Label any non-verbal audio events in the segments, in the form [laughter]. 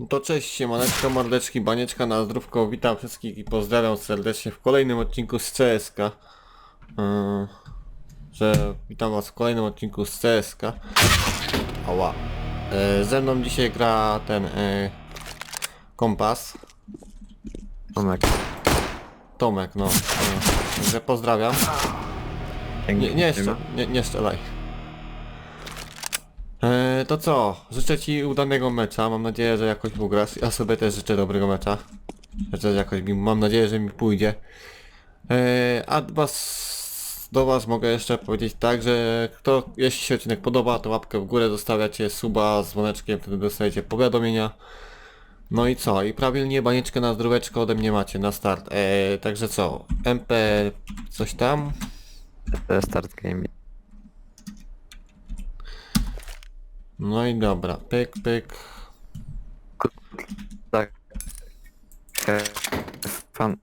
No to cześć, siemaneczko, mordeczki, banieczka na zdrówko, witam wszystkich i pozdrawiam serdecznie w kolejnym odcinku z CSK. Yy, że witam was w kolejnym odcinku z CSK. Ała. Yy, ze mną dzisiaj gra ten yy, kompas. Tomek. Tomek, no. Yy, Także pozdrawiam. Nie, nie, strzel, nie, nie strzelaj. E, to co? Życzę Ci udanego mecza. Mam nadzieję, że jakoś ugrasz. Ja sobie też życzę dobrego mecza. Życzę, że jakoś mi, mam nadzieję, że mi pójdzie. E, a was, do Was mogę jeszcze powiedzieć tak, że kto, jeśli się odcinek podoba, to łapkę w górę zostawiacie, suba z dzwoneczkiem, wtedy dostajecie powiadomienia. No i co? I prawilnie banieczkę na zdróweczko ode mnie macie na start. E, także co? MP coś tam? Start game. No i dobra, pyk, pyk. Tak. Fan.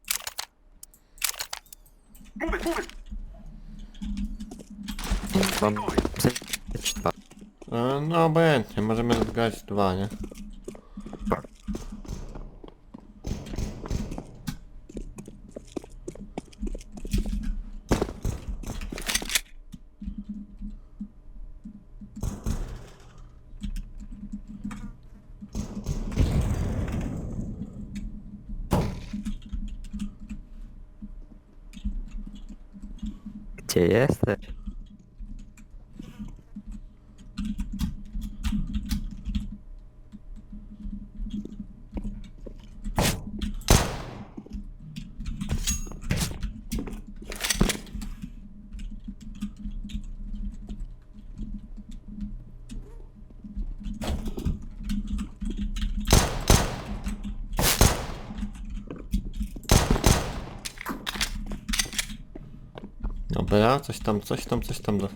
Mam dwa. E, No obojętnie, możemy grać dwa, nie? Tak. Gdzie jesteś? Dobra, coś tam, coś tam, coś tam do...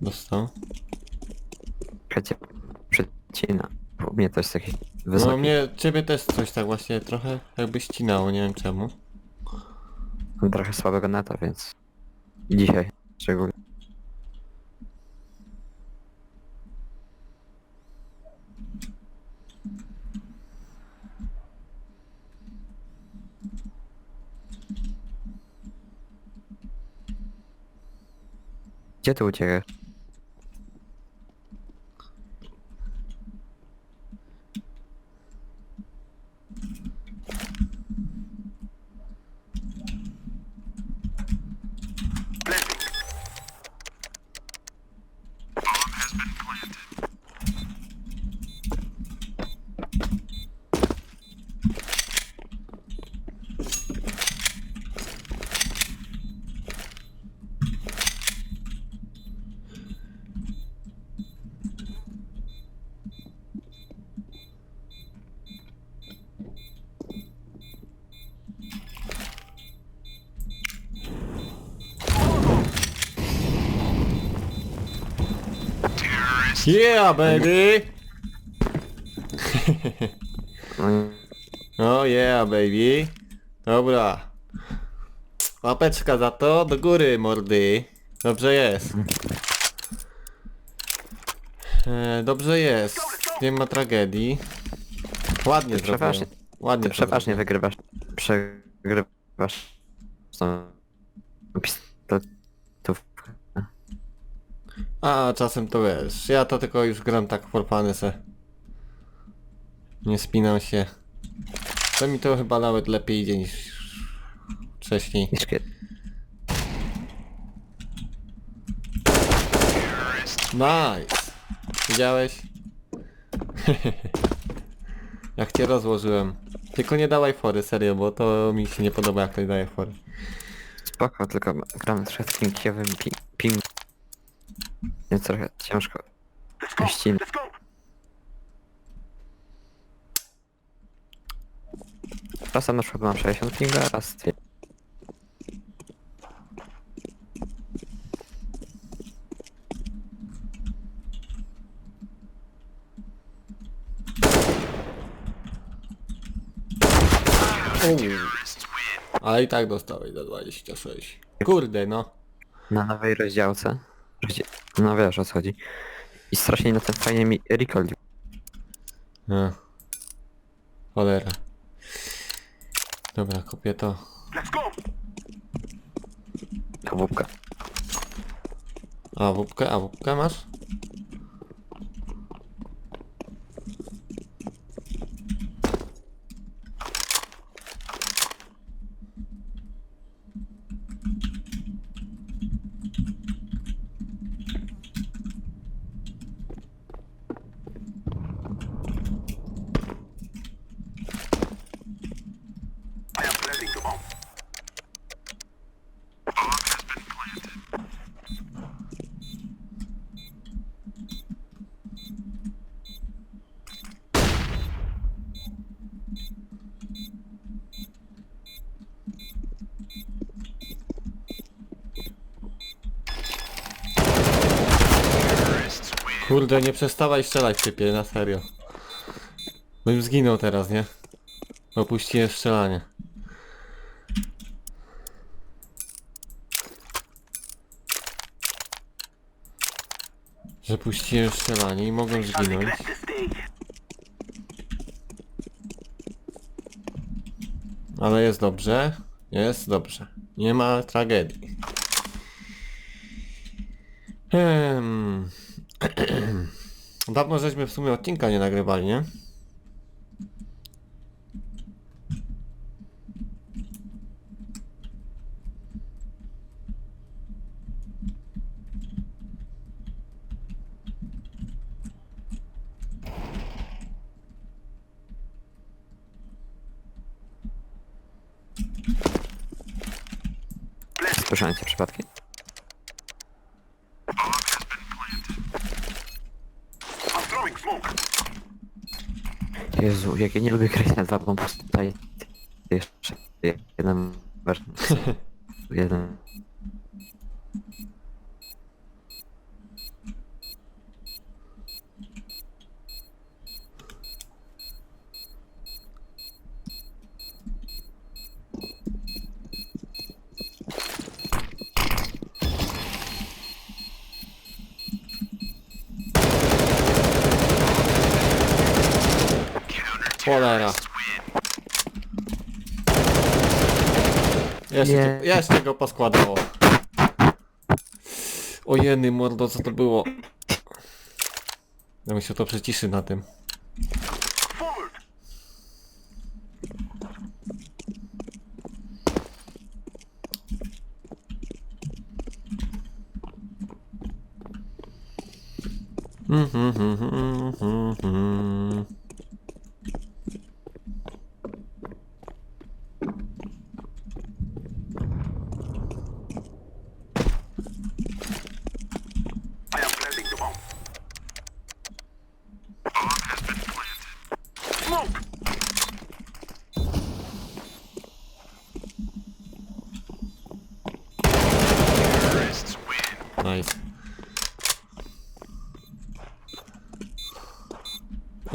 dostał. Przecie przecina. U mnie to jest jakiś No mnie, ciebie też coś tak właśnie trochę jakby ścinało, nie wiem czemu. Mam trochę słabego neta, więc dzisiaj Gdzie ty uciekasz? Yeah, baby! No i Oh yeah, baby. Dobra. Łapeczka za to, do góry, mordy. Dobrze jest. E, dobrze jest. Nie ma tragedii. Ładnie zrobiłem. przeważnie- Ładnie ty to przeważnie wygrywasz. Przegrywasz. z tą pistoletówką. A czasem to wiesz, ja to tylko już gram tak for fany se. Nie spinam się. To mi to chyba nawet lepiej idzie niż wcześniej. Nice! Widziałeś? [laughs] jak cię rozłożyłem. Tylko nie dawaj fory, serio, bo to mi się nie podoba jak ktoś daje fory. Spoko, tylko gramy trochę w takim kijowym pi- ping. Jest trochę ciężko. Ścin. Czasem na przykład mam 60 pinga, raz dwie. Ale i tak dostałeś za 26. Kurde no. Na nowej rozdziałce. No wiesz o co chodzi. I strasznie na tym fajnie mi recall. A. Cholera. Dobra, kopię to. Kawówka. A wupkę, a wupkę masz? Kurde, nie przestawaj strzelać typie, na serio. Bym zginął teraz, nie? Opuściłem strzelanie. Że puściłem strzelanie i mogłem zginąć. Ale jest dobrze. Jest dobrze. Nie ma tragedii. Hmm. Dawno żeśmy w sumie odcinka nie nagrywali, nie? Cholera. Jeszcze, Nie. nie. jeszcze go poskładało. O jeny mordo, co to było? Ja myślę, to przyciszy na tym.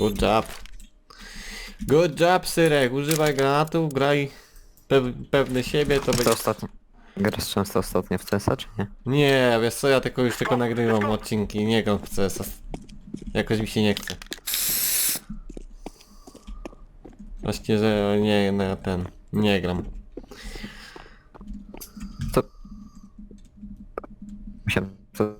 Good job. Good job, Syrek. Używaj granatów, graj pew pewny siebie, to To będzie... ostatnio. Grasz często ostatnio w CS-a, czy nie? Nie, wiesz co, ja tylko już tylko nagrywam odcinki, nie gram w CS. Jakoś mi się nie chce. Właśnie, że nie, na ten, nie gram. To... Musiałem... To...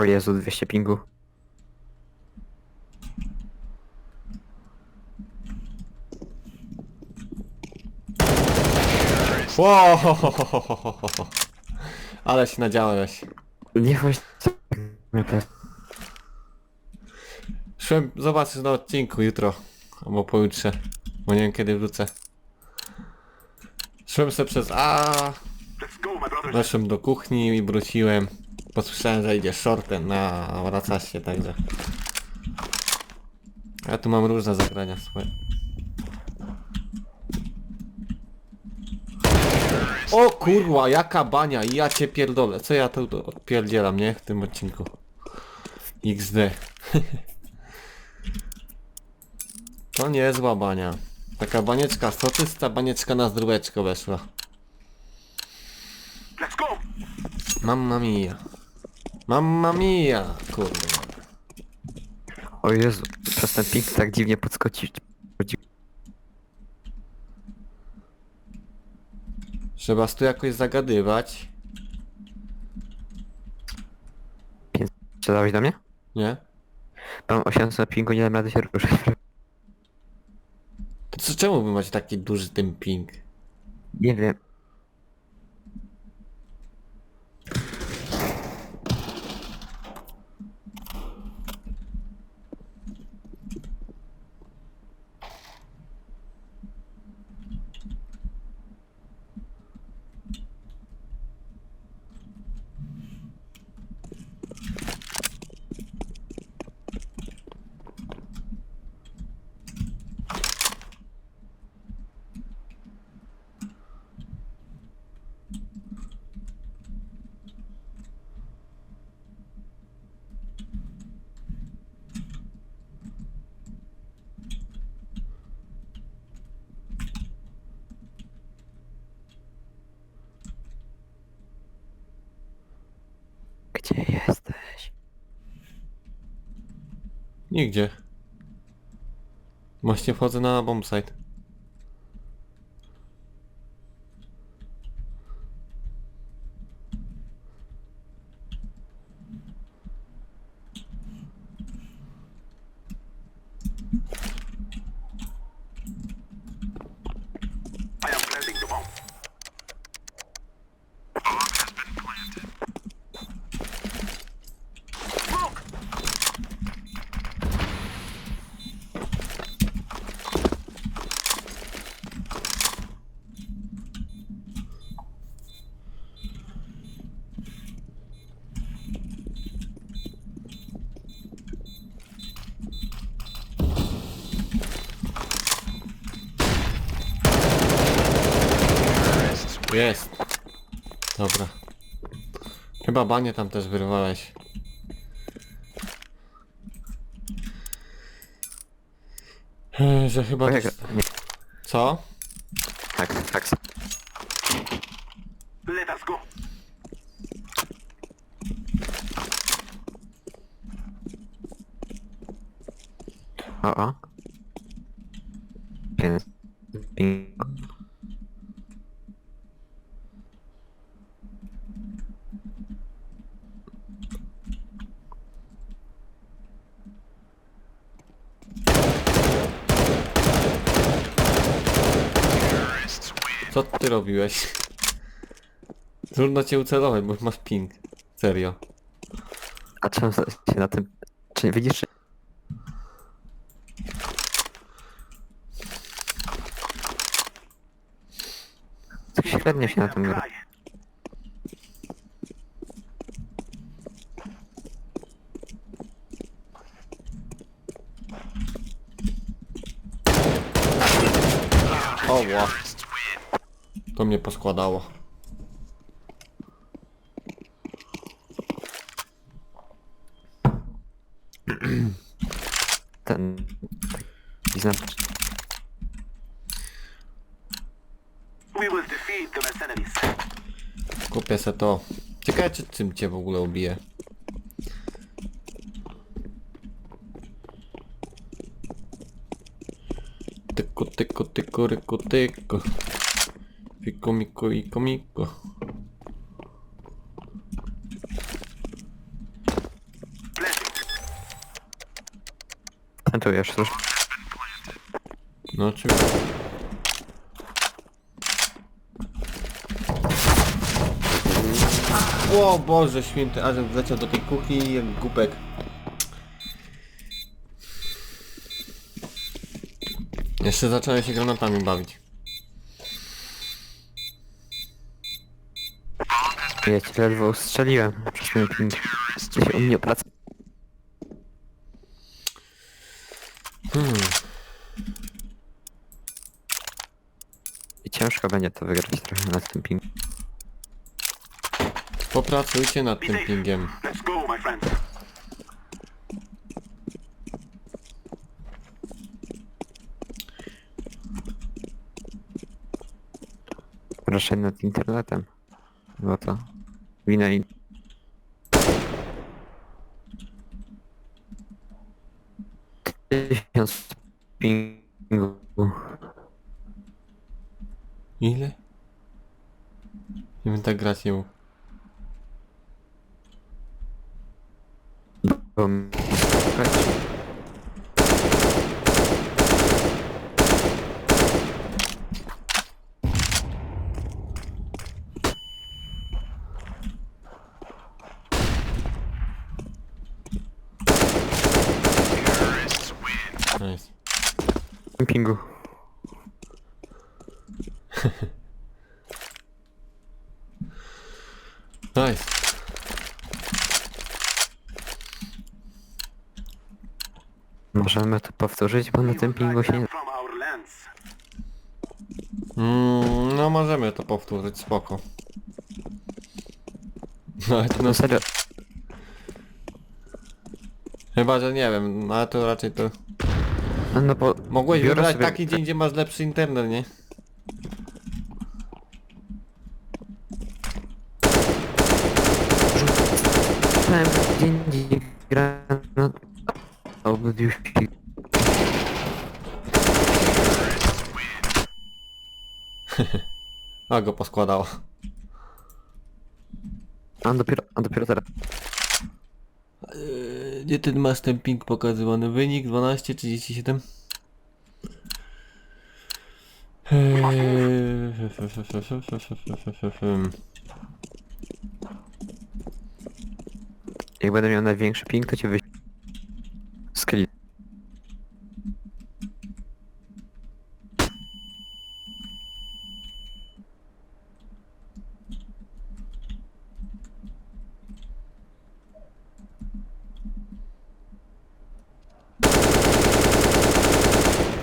O Jezu, 200 pingu. Wow! Ale się nadziałeś. Nie chodź... Przyszłem zobaczyć na odcinku jutro. Albo pojutrze. Bo nie wiem kiedy wrócę. Szłem sobie przez A, weszłem do kuchni i wróciłem. Posłyszałem, że idzie shortem na wracasie, także. Ja tu mam różne zagrania swoje. O kurwa, jaka bania, ja cię pierdolę. Co ja tu odpierdzielam, nie? W tym odcinku. XD. [laughs] to niezła bania. Taka banieczka, soczysta banieczka na zdróweczko weszła. Let's go. Mamma mia. Mamma mia, kurwa. O Jezu, przez ten ping tak dziwnie podskoczyć. Trzeba tu jakoś zagadywać. Strzelałeś do mnie? Nie? Mam 800 na pingu, nie dam rady się ruszyć. To co, czemu wy macie taki duży ten ping? Nie wiem. Gdzie jesteś? Nigdzie. Właśnie wchodzę na bombsite. I am planting the bomb. Smoke. Jest. Dobra. Chyba banie tam też wyrwałeś. Że chyba... O, jak... też- Nie, Co? tak, tak. Let us go. O, o. Więc... Ping. Co ty robiłeś? Trudno cię ucelować, bo masz ping. Serio. A czemu się na tym... Czy nie widzisz? Czy... Tak średnio się na tym gra. O, ła. To mnie poskładało. [clears throat] Ten... mercenaries. Kupię se to. Ciekawe czy czym cię w ogóle ubije. Tyku, tyku, tyku, ryku, tyku. Miku, iko, miku. Planting. Tentujesz, już. No oczywiście. O Boże święty, ażem wleciał do tej kuchni jak głupek. Jeszcze zacząłem się granatami bawić. Ja cię ledwo ustrzeliłem przez ten ping. Ty się u mnie praca. Hmm. I ciężko będzie to wygrać trochę na tym ping. Popracujcie nad tym pingiem. Let's go, my friends. Raczej nad internetem. Bo to wina i... Tysiąc pingu. Ile? Nie bym tak grać nie mógł. Bo... mi- Nice. Pingu. Nice. Możemy to powtórzyć, bo na tym pingu się. Mm, no możemy to powtórzyć, spoko. No ale to No no, serio, Chyba, że nie wiem, no ale to raczej to... no bo... Mogłeś biorę wybrać sobie- taki dzień, gdzie masz lepszy internet, nie? Rzucałem dzień, dzień gra na... Obudził się... [laughs] A go poskładało. A dopiero, a dopiero teraz. Eee, Gdzie ten masz ten ping pokazywany? Wynik 12.37? Eee, Jak będę miał największy ping, to cię wyś... Skli...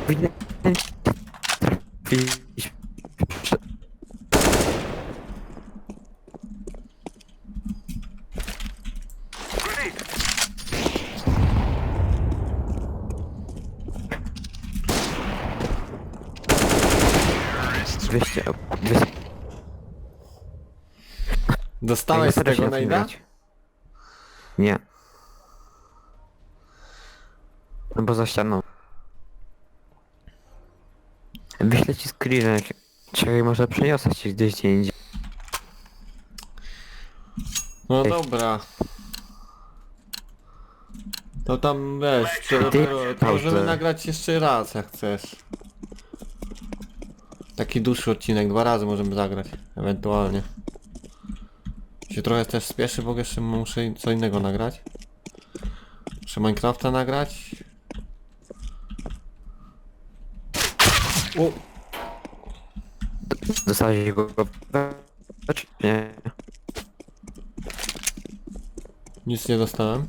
Dwieście... Dwieście... Dostałeś z tego najda? Nie. No bo za ścianą. Wyślę ci screen, jak... Czekaj, może przeniosę ci gdzieś gdzie indziej. No Ej. dobra. To tam wiesz, to, możemy Dobrze. nagrać jeszcze raz jak chcesz. Taki dłuższy odcinek, dwa razy możemy zagrać, ewentualnie. Się trochę też spieszy, bo jeszcze muszę co innego nagrać. Muszę Minecrafta nagrać. O, Dostałeś go... Nie? nic nie dostałem.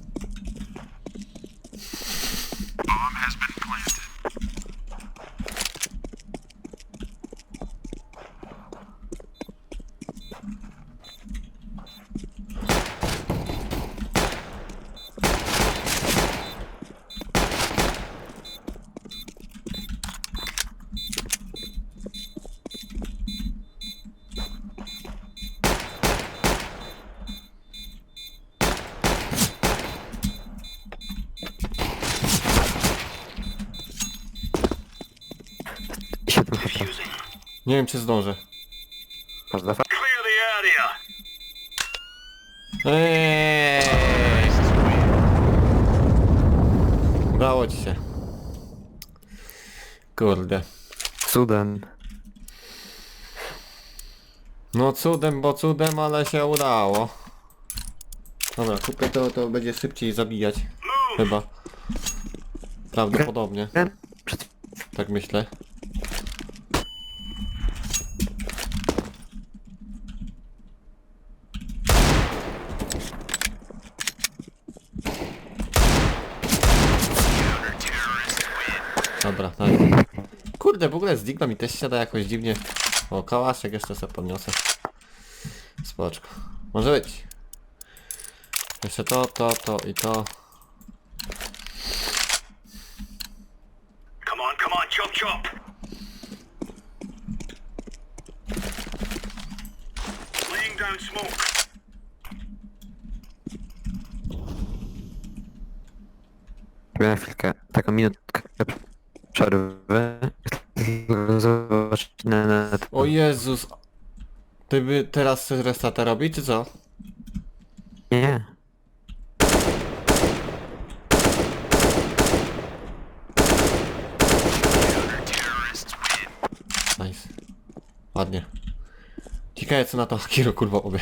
Siedem chyba. Nie wiem czy zdążę. Każda fa... Clear the area. Eee! Udało ci się. Kurde. Cudem. No cudem, bo cudem, ale się udało. Dobra, kupię to, to będzie szybciej zabijać. Chyba. Prawdopodobnie. Przed tak myślę. Dobra, tak. Kurde, w ogóle z Digma mi też siada jakoś dziwnie. O, kałaszek jeszcze sobie podniosę. Spoczko. Może być. Jeszcze to, to, to i to. Come on, come on, chop chop. Laying down smoke. Na chwilkę, taką minutkę przerwy. Zobaczyć na. O Jezus. Ty by teraz chcesz robić, czy co? Nie. Nice. Ładnie. Ciekawe co na to Akiro kurwa powie.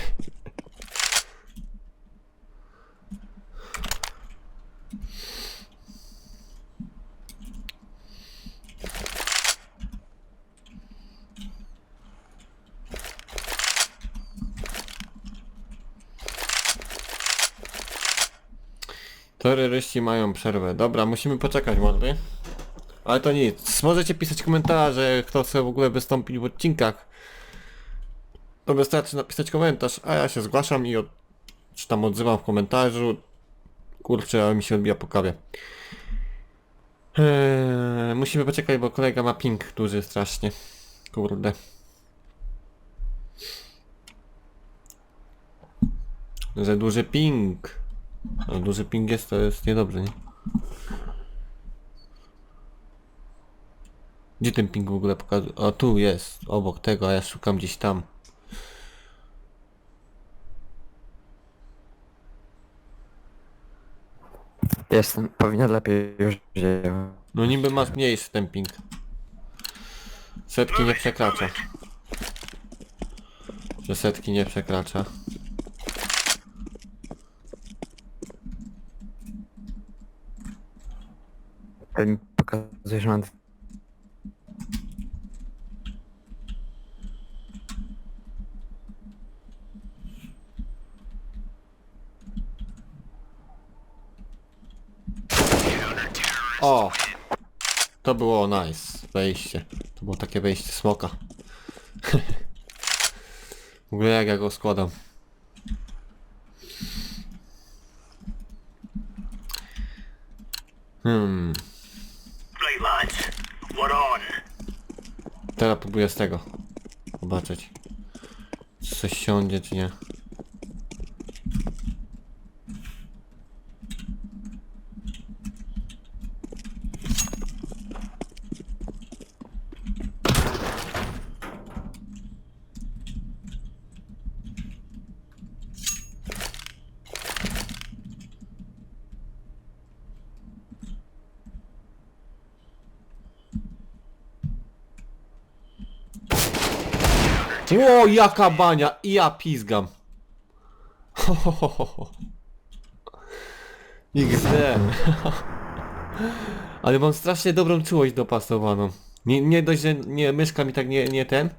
Terroryści mają przerwę. Dobra, musimy poczekać mordy. Ale to nic. Możecie pisać komentarze, kto chce w ogóle wystąpić w odcinkach. To wystarczy napisać komentarz, a ja się zgłaszam i od... czy tam odzywam w komentarzu. Kurczę, ale mi się odbija po kawie. Eee, musimy poczekać, bo kolega ma ping duży strasznie. Kurde. Że duży ping. A duży ping jest, to jest niedobrze, nie? Gdzie ten ping w ogóle pokazuje? O, tu jest, obok tego, a ja szukam gdzieś tam. Jestem, powinien lepiej już działać. No niby masz mniejszy ten ping. Setki nie przekracza. Że setki nie przekracza. Ale mi pokazuje, że mam... O! To było nice. Wejście. To było takie wejście smoka. [laughs] w ogóle jak ja go składam. Hmm. Teraz próbuję z tego. Zobaczyć. Czy coś siądzie, czy nie. Ło, jaka bania! I ja pizgam. Ho, ho, ho, ho, ho. XD. [laughs] Ale mam strasznie dobrą czułość dopasowaną. Nie, nie dość, że nie, myszka mi tak nie, nie ten.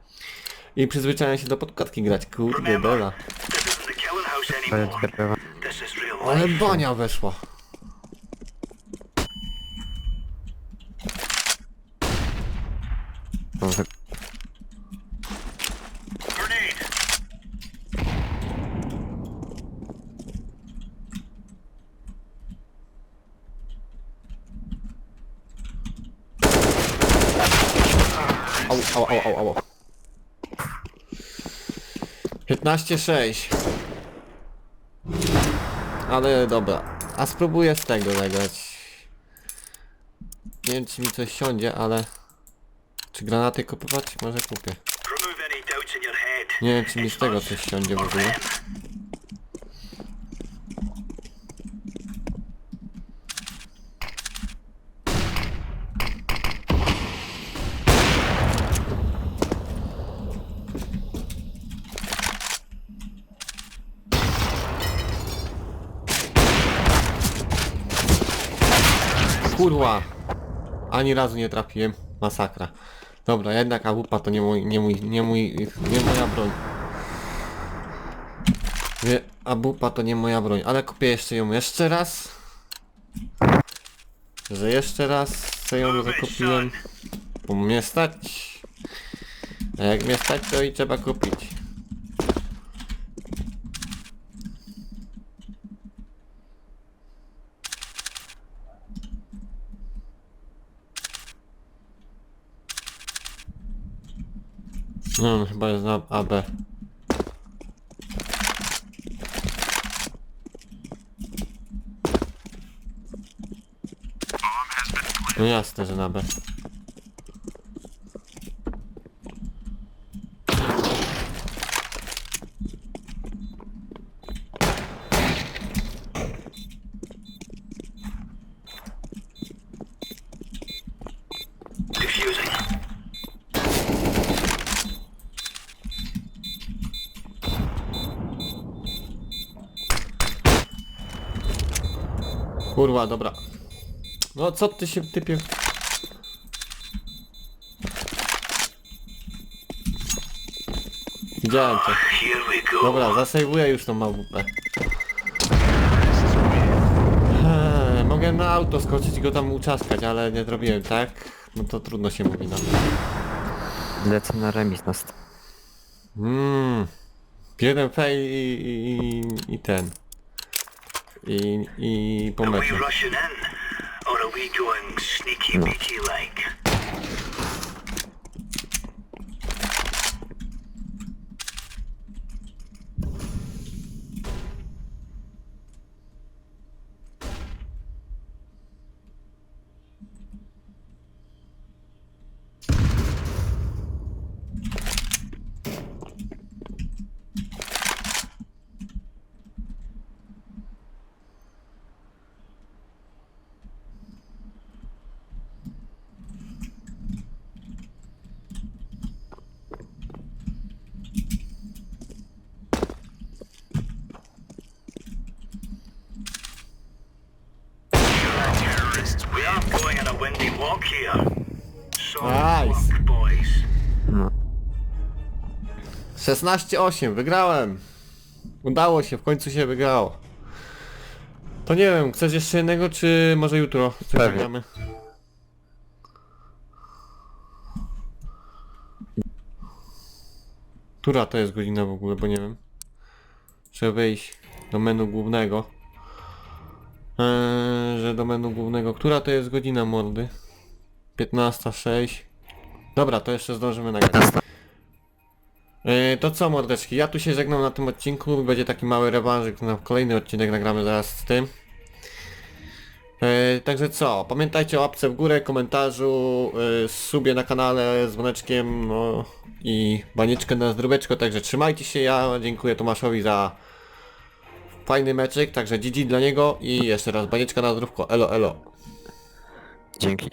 I przyzwyczaiłem się do podkładki grać. Kurde bela. This isn't the killing house To anymore. jest dopiero... This is real Ale life. bania weszła. Może... Grenade. Au, au, au, au, au. 15-6. Ale dobra. A spróbuję z tego zagrać. Nie wiem czy mi coś siądzie, ale... Czy granaty kupować? Może kupię. Nie wiem czy mi z tego coś siądzie w ogóle. Kurwa! Ani razu nie trafiłem. Masakra. Dobra, jednak AWP to nie mój, nie mój, nie mój, nie moja broń. Nie, to nie moja broń, ale kupię jeszcze ją jeszcze raz. Że jeszcze raz sobie ją zakupiłem. Bo mnie stać. A jak mnie stać, to i trzeba kupić. No, chyba na AB. No jasne, że na B. Kurwa, dobra. No co ty się typie... Widziałem cię. Dobra, zasejwuję już tą AWP. Eee, Mogę na auto skoczyć i go tam uczaskać, ale nie zrobiłem tak. No to trudno się mówi nam. Lecę na remis na st- Mmm. Jeden fail i, i, i ten. I, i po meczu. 16-8, wygrałem! Udało się, w końcu się wygrało. To nie wiem, chcesz jeszcze jednego, czy może jutro coś Pewnie. zagramy? Która to jest godzina w ogóle, bo nie wiem. Trzeba wejść do menu głównego. Eee, że do menu głównego. Która to jest godzina, mordy? 15.06. Dobra, to jeszcze zdążymy nagrać. E, To co mordeczki, ja tu się żegnam na tym odcinku, będzie taki mały rewanżyk, na kolejny odcinek. Nagramy zaraz z tym. E, Także co, pamiętajcie o łapce w górę, komentarzu, e, subie na kanale z dzwoneczkiem, no i banieczkę na zdróweczko, także trzymajcie się, ja dziękuję Tomaszowi za fajny meczyk, także GG dla niego i jeszcze raz banieczka na zdrówko, elo elo. Dzięki.